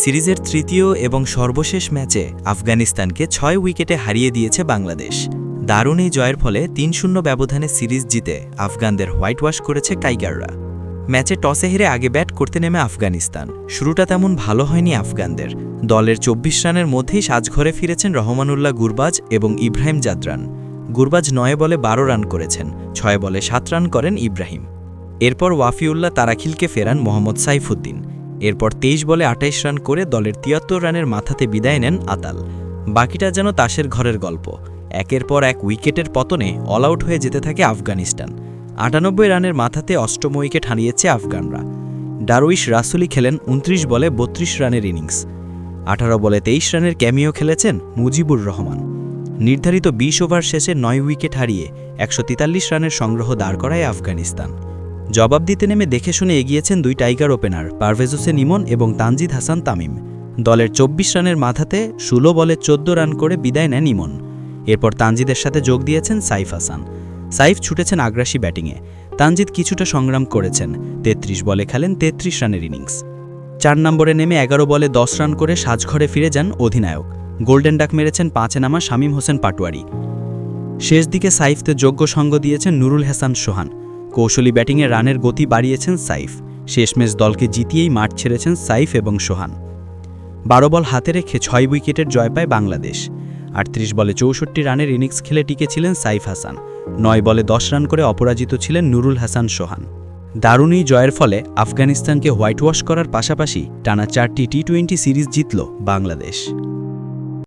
সিরিজের তৃতীয় এবং সর্বশেষ ম্যাচে আফগানিস্তানকে ছয় উইকেটে হারিয়ে দিয়েছে বাংলাদেশ। দারুণ এই জয়ের ফলে তিন শূন্য ব্যবধানে সিরিজ জিতে আফগানদের হোয়াইট ওয়াশ করেছে টাইগাররা। ম্যাচে টসে হেরে আগে ব্যাট করতে নেমে আফগানিস্তান। শুরুটা তেমন ভালো হয়নি আফগানদের। দলের চব্বিশ রানের মধ্যেই সাজঘরে ফিরেছেন রহমানুল্লাহ গুরবাজ এবং ইব্রাহিম জাদরান। গুরবাজ নয় বলে বারো রান করেছেন, ছয় বলে সাত রান করেন ইব্রাহিম। এরপর ওয়াফিউল্লাহ তারাখিলকে ফেরান মোহাম্মদ সাইফুদ্দিন। এরপর তেইশ বলে আটাইশ রান করে দলের তিয়াত্তর রানের মাথাতে বিদায় নেন আতাল। বাকিটা যেন তাসের ঘরের গল্প। একের পর এক উইকেটের পতনে অল আউট হয়ে যেতে থাকে আফগানিস্তান। আটানব্বই রানের মাথাতে অষ্টম উইকেট হারিয়েছে আফগানরা। ডারউইশ রাসুলি খেলেন উনত্রিশ বলে বত্রিশ রানের ইনিংস। আঠারো বলে তেইশ রানের ক্যামিও খেলেছেন মুজিবুর রহমান। নির্ধারিত বিশ ওভার শেষে নয় উইকেট হারিয়ে একশো তেতাল্লিশ রানের সংগ্রহ দাঁড় করায় আফগানিস্তান। জবাব দিতে নেমে দেখে শুনে এগিয়েছেন দুই টাইগার ওপেনার পারভেজ হোসেন ইমন এবং তানজিদ হাসান তামিম। দলের চব্বিশ রানের মাথাতে ষোলো বলে চোদ্দ রান করে বিদায় নেন ইমন এরপর তানজিদের সাথে যোগ দিয়েছেন সাইফ হাসান। সাইফ ছুটেছেন আগ্রাসী ব্যাটিংয়ে। তানজিদ কিছুটা সংগ্রাম করেছেন, তেত্রিশ বলে খেলেন তেত্রিশ রানের ইনিংস। চার নম্বরে নেমে এগারো বলে দশ রান করে সাজঘরে ফিরে যান অধিনায়ক। গোল্ডেন ডাক মেরেছেন পাঁচে নামা শামীম হোসেন পাটোয়ারি। শেষ দিকে সাইফতে যোগ্য সঙ্গ দিয়েছেন নুরুল হাসান সোহান। কৌশলী ব্যাটিংয়ে রানের গতি বাড়িয়েছেন সাইফ। শেষমেশ দলকে জিতিয়েই মাঠ ছেড়েছেন সাইফ এবং সোহান। বারো বল হাতে রেখে ছয় উইকেটের জয় পায় বাংলাদেশ। আটত্রিশ বলে চৌষট্টি রানের ইনিংস খেলে টিকেছিলেন সাইফ হাসান। নয় বলে দশ রান করে অপরাজিত ছিলেন নুরুল হাসান সোহান। দারুণ এই জয়ের ফলে আফগানিস্তানকে হোয়াইট ওয়াশ করার পাশাপাশি টানা চারটি টি টোয়েন্টি সিরিজ জিতল বাংলাদেশ।